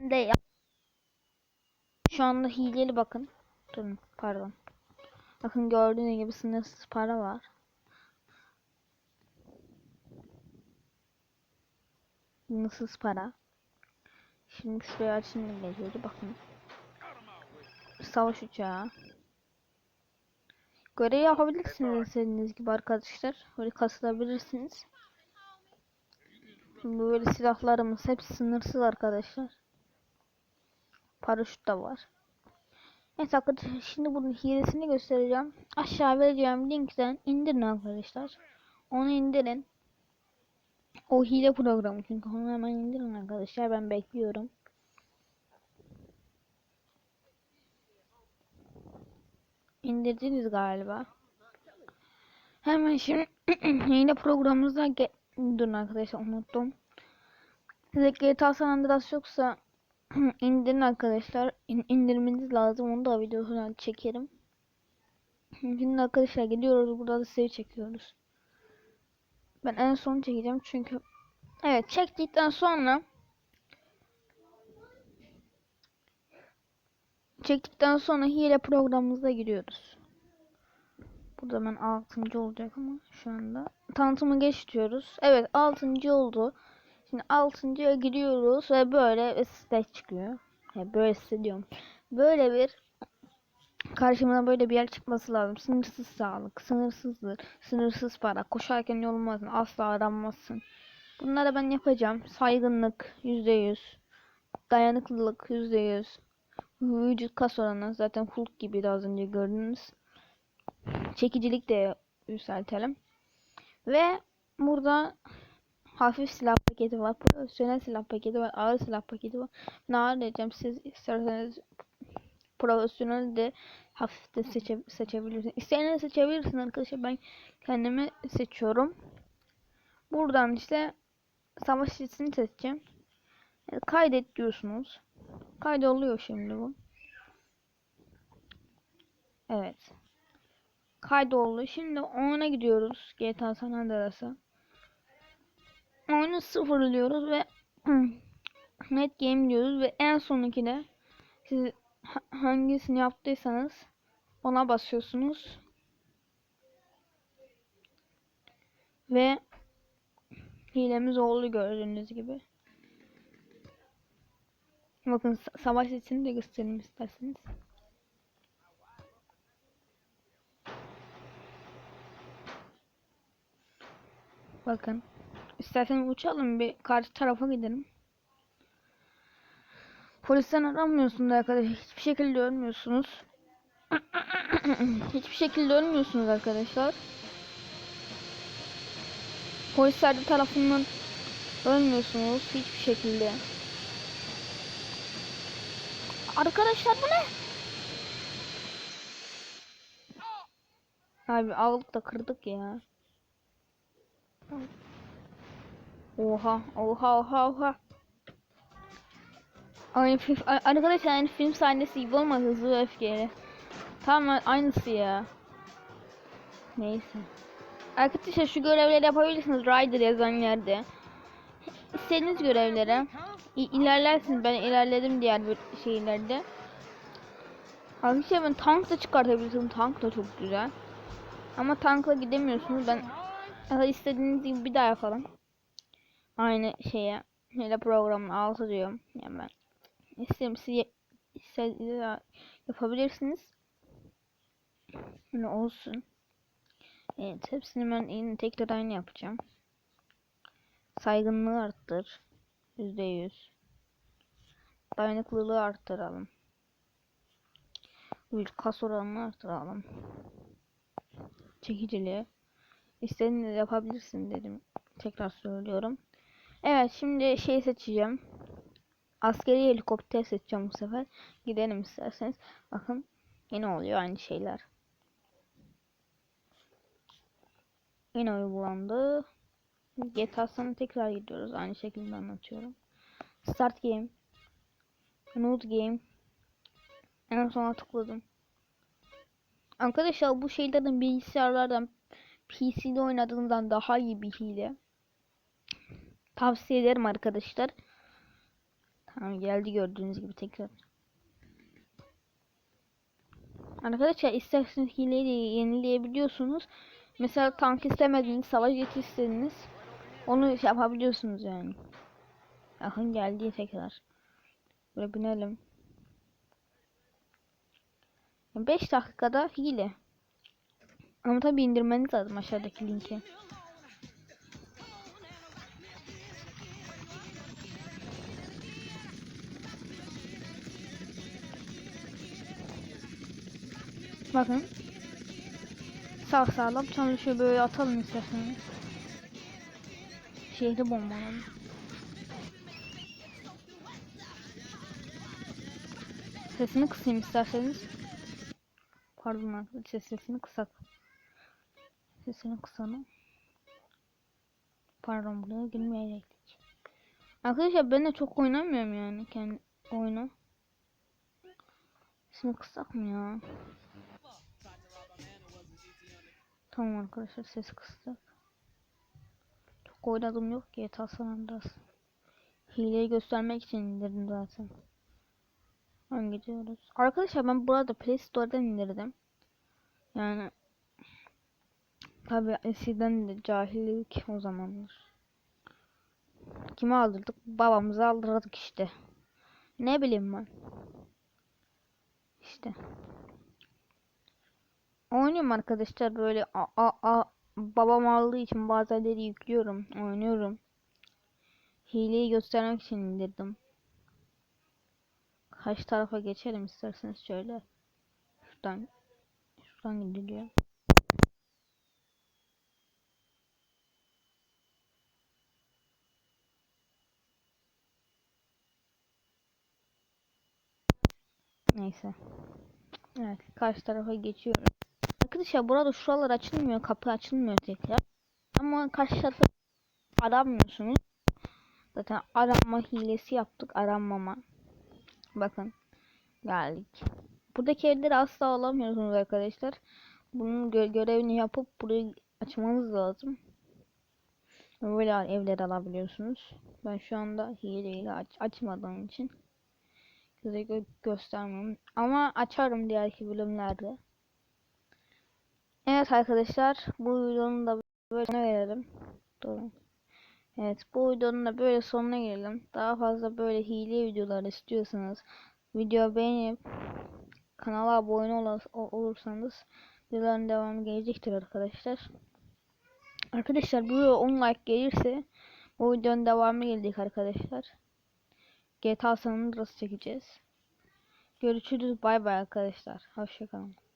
de ya. Şu anda hileli bakın. Durun pardon. Bakın gördüğünüz gibi sınırsız para var. Sınırsız para. Şimdi şuraya açayım geliyordu bakın. Savaş uçağı. Görev yapabilirsiniz istediğiniz gibi arkadaşlar. Böyle kasılabilirsiniz. Böyle silahlarımız hepsi sınırsız arkadaşlar. Paraşüt de var. Evet arkadaşlar şimdi bunun hilesini göstereceğim. Aşağı vereceğim linkten indirin arkadaşlar. Onu indirin. O hile programı çünkü onu hemen indirin arkadaşlar. Ben bekliyorum. İndirdiniz galiba. Hemen şimdi yine programımıza durun arkadaşlar unuttum. Size GTA San Andreas yoksa indirin arkadaşlar. İn- indirmeniz lazım. Onu da videosunu çekerim. Şimdi arkadaşlar gidiyoruz. Burada da save çekiyoruz. Ben en son çekeceğim çünkü Evet çektikten sonra çektikten sonra hile programımıza giriyoruz. Burada ben 6. olacak ama şu anda tanıtımı geç diyoruz. Evet 6. oldu. Şimdi 6.ya giriyoruz ve böyle site çıkıyor. Ya böyle site. Böyle bir karşımıza böyle bir yer çıkması lazım. Sınırsız sağlık, sınırsızdır, sınırsız para, koşarken yorulmazsın, asla aranmazsın. Bunları ben yapacağım. Saygınlık %100, dayanıklılık %100, vücut kas oranı zaten Hulk gibi az önce gördünüz. Çekicilik de yükseltelim. Ve burada hafif silah paketi var. Profesyonel silah paketi var. Ağır silah paketi var. Ne ağır diyeceğim. Siz isterseniz profesyonel de hafif de seçe seçebilirsiniz. İsteyeniz seçebilirsiniz arkadaşlar. Ben kendimi seçiyorum. Buradan işte savaş sitesini seçeceğim. Yani kaydet diyorsunuz. Kaydoluyor şimdi bu. Evet. Kaydoldu. Şimdi oyuna gidiyoruz. GTA San Andreas'a. Oyunu sıfırlıyoruz ve net game diyoruz ve en sonunki de siz ha- hangisini yaptıysanız ona basıyorsunuz. Ve hilemiz oldu gördüğünüz gibi. Bakın sa- savaş sesini de göstereyim isterseniz. Bakın. İsterseniz uçalım bir karşı tarafa gidelim. Polisten aranmıyorsunuz arkadaşlar. Hiçbir şekilde ölmüyorsunuz. Hiçbir şekilde ölmüyorsunuz arkadaşlar. Polisler tarafından ölmüyorsunuz hiçbir şekilde. Arkadaşlar bu ne? Abi aldık da kırdık ya. Oha, oha, oha, oha. Aynı film, arkadaşlar aynı film sahnesi gibi olmaz hızlı ve öfkeli. Tamam aynısı ya. Neyse. Arkadaşlar şu görevleri yapabilirsiniz Rider yazan yerde. İstediğiniz görevlere ilerlersiniz. Ben ilerledim diğer bir şeylerde. Arkadaşlar ben tank da çıkartabilirim. Tank da çok güzel. Ama tankla gidemiyorsunuz. Ben istediğiniz gibi bir daha yapalım. Aynı şeye. Hele programın altı diyorum. Yani ben istedim siz istediğiniz yapabilirsiniz. Ne olsun. Evet hepsini ben yine tekrar aynı yapacağım. Saygınlığı arttır. Yüzde yüz. Dayanıklılığı arttıralım. Kas oranını arttıralım. Çekiciliği. İstediğini de yapabilirsin dedim. Tekrar söylüyorum. Evet şimdi şey seçeceğim. Askeri helikopter seçeceğim bu sefer. Gidelim isterseniz. Bakın yine oluyor aynı şeyler. Yine uygulandı. GTA San'a tekrar gidiyoruz. Aynı şekilde anlatıyorum. Start game. Nude game. En sona tıkladım. Arkadaşlar bu şeylerin bilgisayarlardan PC'de oynadığından daha iyi bir hile. Tavsiye ederim arkadaşlar. Tamam geldi gördüğünüz gibi tekrar. Arkadaşlar isterseniz hileyi yenileyebiliyorsunuz. Mesela tank istemediğiniz, savaş geçiş istediğiniz onu yapabiliyorsunuz yani. Bakın geldi tekrar. Böyle binelim. 5 dakikada hile. Ama tabi indirmeniz lazım aşağıdaki linki. Bakın. Sağ sağlam çalışıyor böyle atalım isterseniz. Şehri bombalayalım. Sesini kısayım isterseniz. Pardon arkadaşlar sesini kısak. Sesini kısalım. Pardon buraya girmeyecektik. Arkadaşlar ben de çok oynamıyorum yani kendi oyunu. Sesini kısak mı ya? Tamam arkadaşlar ses kıstık. Çok oynadım yok ki GTA San Andreas. Hileyi göstermek için indirdim zaten. Ben gidiyoruz. Arkadaşlar ben burada Play Store'dan indirdim. Yani tabi eskiden de cahillik o zamanlar. Kime aldırdık? Babamızı aldırdık işte. Ne bileyim ben. İşte. Oynuyorum arkadaşlar böyle a, a, a, babam aldığı için bazenleri yüklüyorum. Oynuyorum. Hileyi göstermek için indirdim. Kaç tarafa geçelim isterseniz şöyle. Şuradan şuradan gidiliyor. Neyse. Evet, karşı tarafa geçiyorum. Arkadaşlar burada şuralar açılmıyor, kapı açılmıyor tekrar. Ama karşı tarafı aramıyorsunuz. Zaten arama hilesi yaptık, aranmama. Bakın, geldik. Buradaki evleri asla alamıyorsunuz arkadaşlar. Bunun gö görevini yapıp burayı açmanız lazım. Böyle evler alabiliyorsunuz. Ben şu anda hileyle aç açmadığım için size gö göstermiyorum. Ama açarım diğerki bölümlerde. Evet arkadaşlar bu videonun da böyle sonuna gelelim. Durun. Evet bu videonun da böyle sonuna gelelim. Daha fazla böyle hile videolar istiyorsanız video beğenip kanala abone ol olursanız videoların devamı gelecektir arkadaşlar. Arkadaşlar bu video 10 like gelirse bu videonun devamı gelecek arkadaşlar. GTA San Andreas çekeceğiz. Görüşürüz bay bay arkadaşlar. Hoşçakalın.